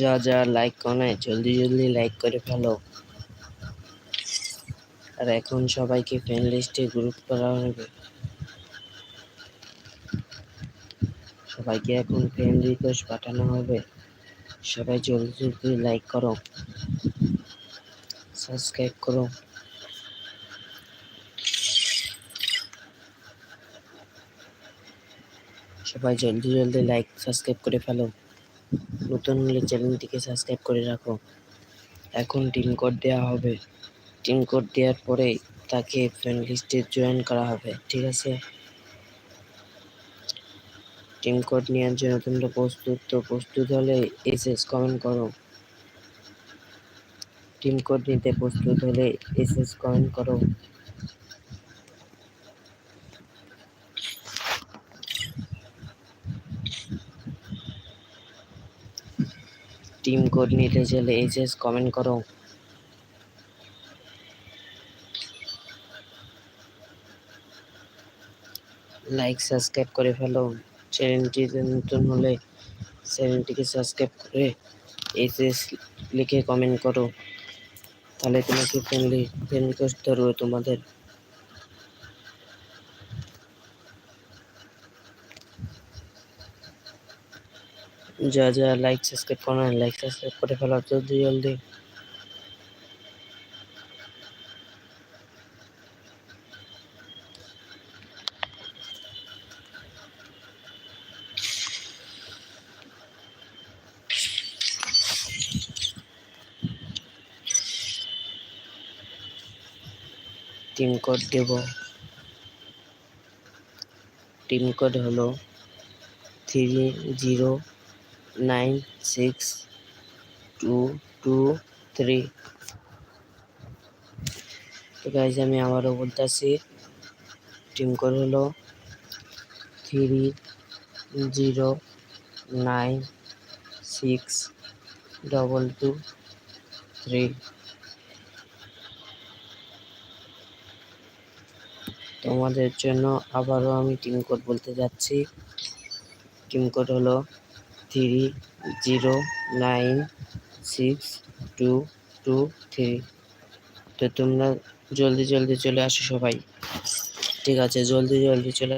যা যা লাইক করে জলদি জলদি লাইক করে ফেলো। আর এখন সবাইকে ফ্রেন্ড লিস্টে গ্রুপ করা হবে। সবাইকে এখন ফ্রেন্ড রিকোয়েস্ট পাঠানো হবে। সবাই জলদি জলদি লাইক করো। সাবস্ক্রাইব করো। সবাই জলদি জলদি লাইক সাবস্ক্রাইব করে ফেলো। নতুন হলে চ্যানেলটিকে সাবস্ক্রাইব করে রাখো। এখন টিম কোড দেওয়া হবে। টিম কোড দেওয়ার পরে তাকে ফ্রেন্ড লিস্টে জয়েন করা হবে, ঠিক আছে? টিম কোড নেওয়ার জন্য তোমরা প্রস্তুত, তো প্রস্তুত হলে এসএস কমেন্ট করো। টিম কোড নিতে প্রস্তুত হলে এসএস কমেন্ট করো। টিম নিতে চাইলে এসএস কমেন্ট করো। লাইক সাবস্ক্রাইব করে ফেলো। চ্যানেলটিতে নতুন হলে চ্যানেলটিকে সাবস্ক্রাইব করে এসএস লিখে কমেন্ট করো। তাহলে তোমাকে ফ্রেন্ডলি ফ্রেন্ড রিকোয়েস্ট ধরবে তোমাদের। যা যা লাইক সাবস্ক্রাইব করো, না লাইক সাবস্ক্রাইব করে ফেলো জলদি জলদি টিম কোড দেব। টিম কোড হলো three zero nine six two two three তো গাইজ আমি আবারও বলতেছি টিম কোড হলো three zero nine six double two three তোমাদের জন্য আবারও আমি টিম কোড বলতে যাচ্ছি। টিম কোড হলো three zero nine six two two three তো তোমরা জলদি জলদি চলে আসো সবাই। ঠিক আছে, জলদি জলদি চলে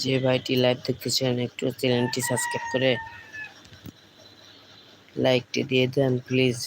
যে ভাইটি লাইভ দেখতেছেন একটু চ্যানেলটি সাবস্ক্রাইব করে লাইকটি দিয়ে দেন প্লিজ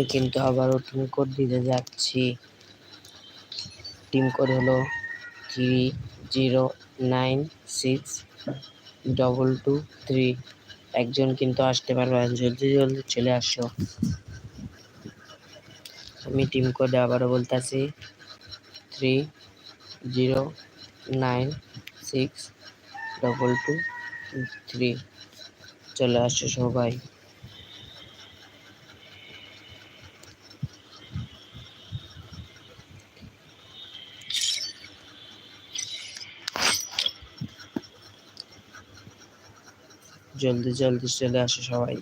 আমি কিন্তু আবারও টিম কোড দিতে যাচ্ছি। টিম কোড হলো three zero nine six double two three একজন কিন্তু আসতে পারবে জলদি জলদি চলে আসো। আমি টিম কোডে আবারও বলতেছি three zero nine six double two three চলে আসো সবাই। জলদি জলদি চলে আসো সবাই।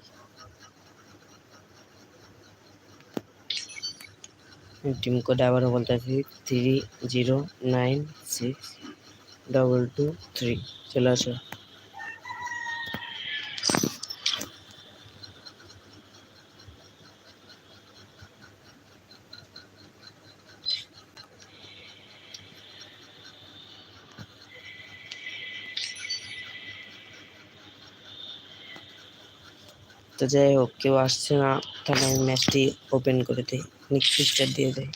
টিম কোড আবারও বলতেছি three zero nine six double two three চলে আসো। তো যাই হোক, কেউ আসছে না, তাহলে আমি ম্যাচটি ওপেন করে দিই নেক্সট স্টার দিয়ে দেয়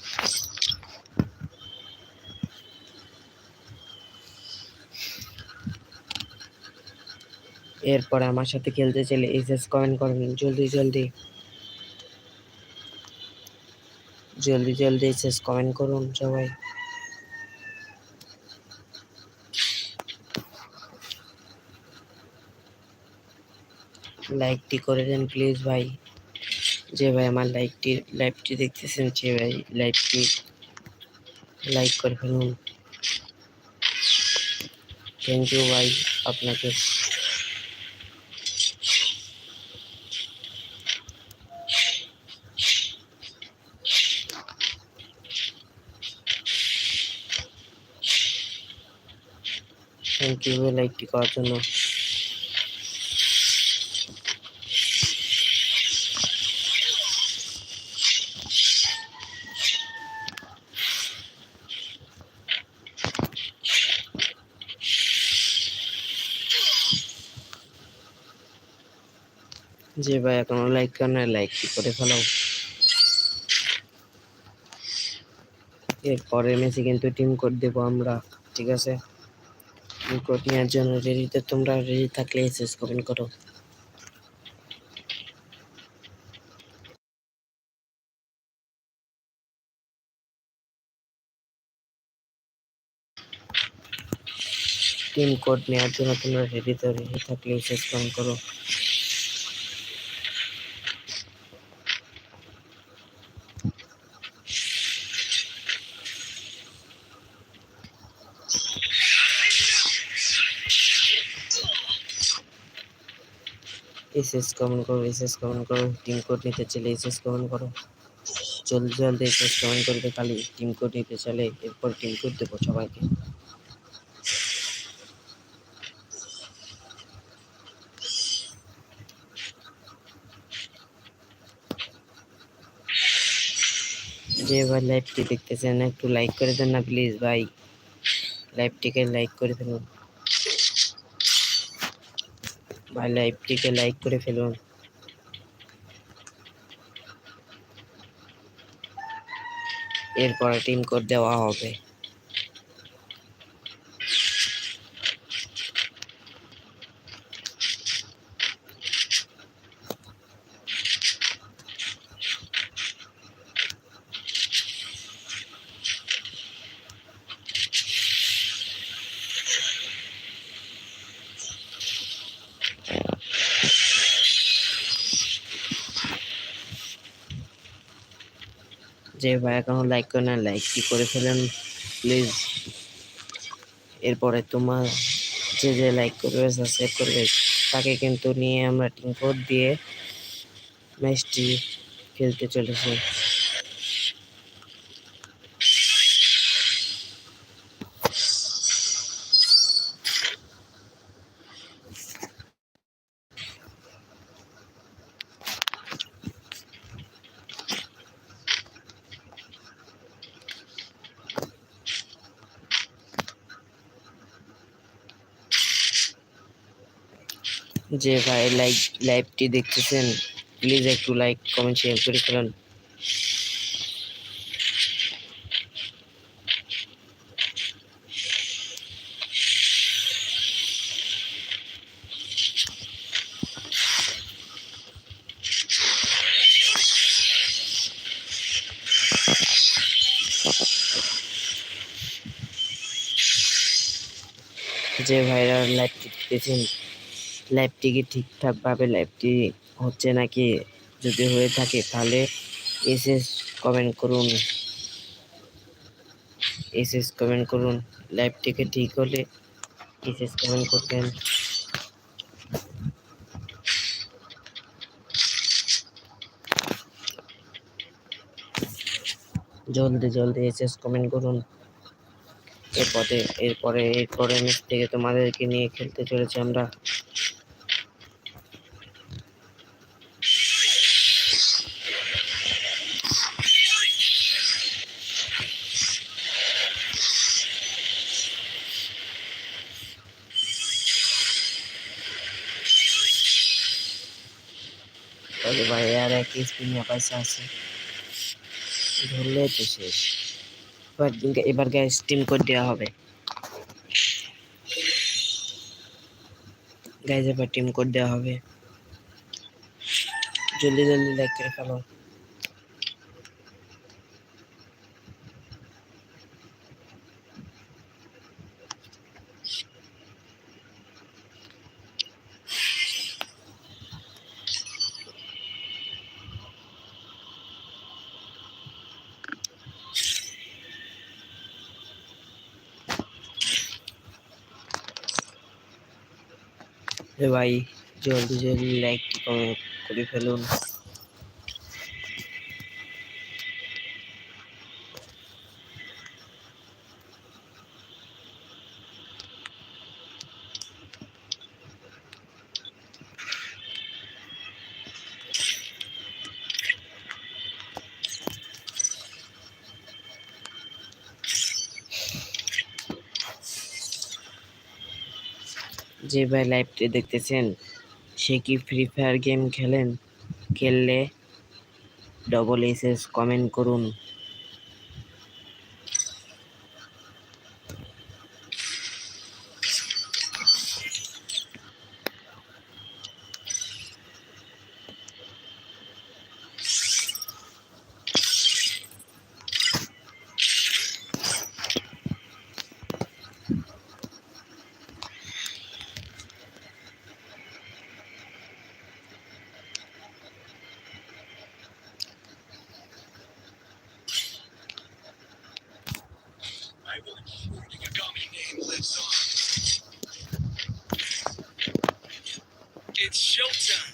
এরপরে আমার সাথে খেলতে চাইলে এসএস কমেন্ট করবেন, জলদি জলদি। জলদি জলদি শেষ কমেন্ট করুন সবাই। লাইকটি করে দেন প্লিজ ভাই। যে ভাই আমার লাইকটি লাইভটি দেখতেছেন, যে ভাই লাইভটি লাইক করে ফেলুন। থ্যাংক ইউ ভাই আপনাকে। থ্যাংক ইউ লাইকটি করার জন্য। যে ভাই, এখনও লাইক করে না লাইকটি করে ফেলো এরপরে মেসি কিন্তু টিম কোড দেবো আমরা, ঠিক আছে? টিম কোড নেওয়ার জন্য রেডিতে তোমরা রেডি থাকলে এসএস কমেন্ট করো। টিম কোড নেওয়ার জন্য তোমরা রেডিতে রেডি থাকলে এসএস কমেন্ট করো। এসএস কমেন্ট করো, এসএস কমেন্ট করো টিম কোড নিতে চলে এসএস কমেন্ট করো। জলদি জলদি এসএস কমেন্ট করবে খালি টিম কোড নিতে চলে এরপর টিম কোড দেবো সবাইকে। যে ভাই লাইভটি দেখতেছেন, একটু লাইক করে দেন না প্লিজ ভাই। লাইভটিকে লাইক করে ফেলুন ভাই লাইভটিকে লাইক করে ফেলুন। এরপর টিম কোড দেওয়া হবে। যে ভাই এখনও লাইক করে না লাইক লাইকটি করে ফেলেন? প্লিজ এরপরে তোমার যে যে লাইক করবে সাবস্ক্রাইব করবে, তাকে কিন্তু নিয়ে আমরা টিম কোড দিয়ে ম্যাচটি খেলতে চলেছি। যে ভাই লাইক লাইভটি দেখতেছেন প্লিজ একটু লাইক কমেন্ট শেয়ার করে ফেলেন। যে ভাইরা লাইভটি দেখতেছেন লাইভটি ঠিকঠাকভাবে লাইভটি হচ্ছে নাকি যদি হয়ে থাকে, তাহলে এসএস কমেন্ট করুন। এসএস কমেন্ট করুন লাইভটিকে ঠিক হলে এসএস কমেন্ট করতেন। জলদি জলদি এসএস কমেন্ট করুন। এরপরে এরপরে এরপরে ম্যাচ থেকে তোমাদেরকে নিয়ে খেলতে চলেছি আমরা। তাহলে ভাই, আর এক স্পিনে পয়সা আছে। ধরলে তো শেষ। এবার এবার গ্যাস টিম কোড দেওয়া হবে। গ্যাস এবার টিম কোড দেওয়া হবে। জলদি জলদি লাইক করে ফেলো। ভাই জলদি জলদি লাইকটি কমেন্ট করে ফেলুন। যে ভাই লাইভটি দেখতেছেন, সে কি ফ্রি ফায়ার গেম খেলেন? খেললে ডবল এস এস কমেন্ট করুন। It's showtime.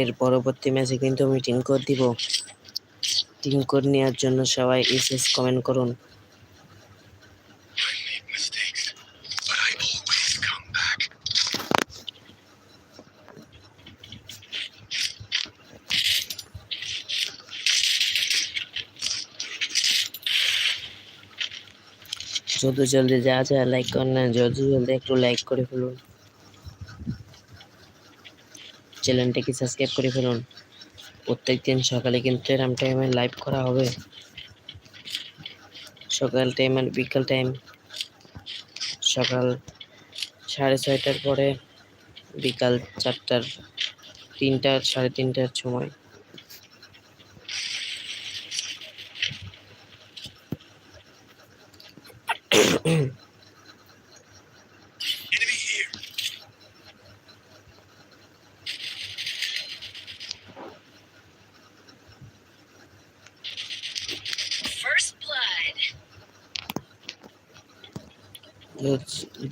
এর পরবর্তী ম্যাচে কিন্তু আমি টিম কোড দিব। টিম কোড নেওয়ার জন্য সবাই এস এস কমেন্ট করুন. যত জলদি যা যা লাইক করেন না যত জলদি একটু লাইক করে ফেলুন। চ্যানেলটাকে সাবস্ক্রাইব করে ফেলুন। প্রত্যেক দিন সকালে কিন্তু এরম টাইমে লাইভ করা হবে। সকাল টাইম আর বিকাল টাইম সকাল সাড়ে ছয়টার পরে, বিকাল চারটার তিনটার সাড়ে তিনটার সময়।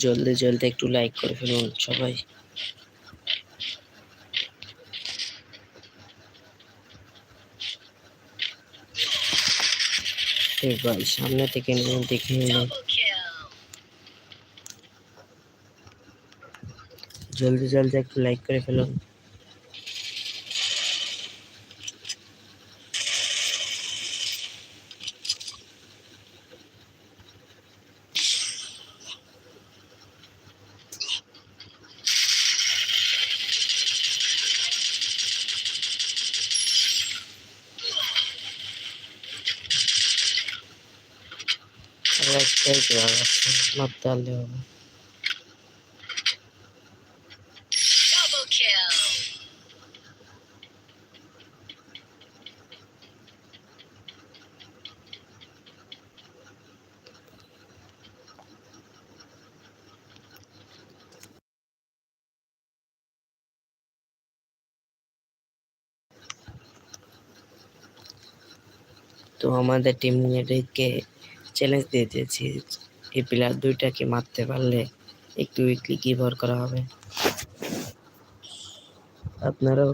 জলদি জলদি একটু লাইক করে ফেলুন সবাই। সামনে থেকে দেখে নিলাম জলদি জলদি একটু লাইক করে ফেলুন। আর তো মারতে পারলে হবে। তো আমাদের টিম মেটকে চ্যালেঞ্জ দিয়ে দিয়েছি। এই প্লেয়ার দুইটাকে মারতে পারলে একটু উইকলি গিভর করা হবে। আপনারাও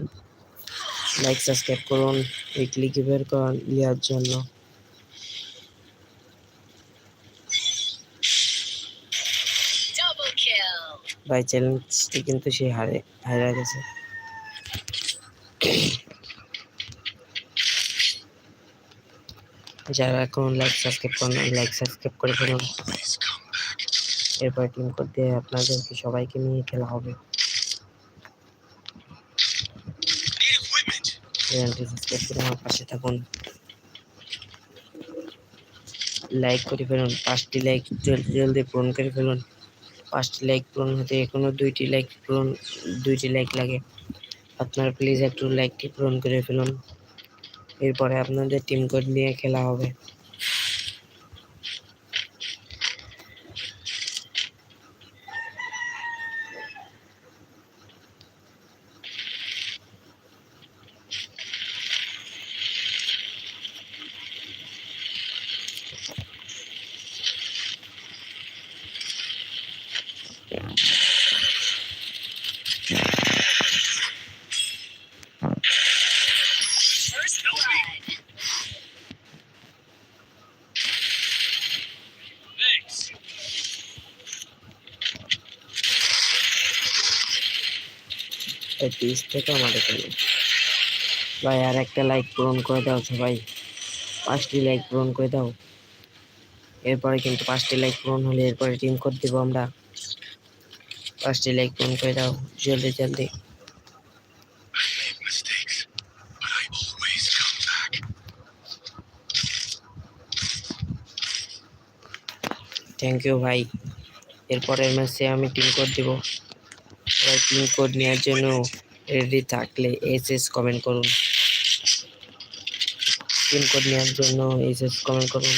লাইক সাবস্ক্রাইব করুন উইকলি গিভর দেওয়ার জন্য। ভাই চ্যালেঞ্জটি কিন্তু সে হারে হারা গেছে। যারা এখন লাইক সাবস্ক্রাইব করেন লাইক সাবস্ক্রাইব করে ফেলুন। এরপর টিম দিয়ে আপনাদেরকে সবাইকে নিয়ে খেলা হবে। আমার পাশে থাকুন। লাইক করে ফেলুন, পাঁচটি লাইক জলদি জলদি পূরণ করে ফেলুন। পাঁচটি লাইক পূরণ হতে এখনও দুইটি লাইক পূরণ দুইটি লাইক লাগে। আপনারা প্লিজ একটু লাইকটি পূরণ করে ফেলুন। এরপরে আপনাদের টিম কোড নিয়ে খেলা হবে। এই পিস থেকে আমাদের খেলে ভাই, আর একটা লাইক পূরণ করে দাও সবাই পাঁচটি লাইক পূরণ করে দাও। এরপরে কিন্তু পাঁচটি লাইক পূরণ হলে এরপরে টিম কোড দেবো আমরা। পাঁচটি লাইক পূরণ করে দাও, জলদি জলদি. থ্যাংক ইউ ভাই। এরপরের ম্যাচে আমি টিম কোড দেব। পিন কোড নেওয়ার জন্য রেডি থাকলে এস এস কমেন্ট করুন। পিন কোড নেওয়ার জন্য এস এস কমেন্ট করুন।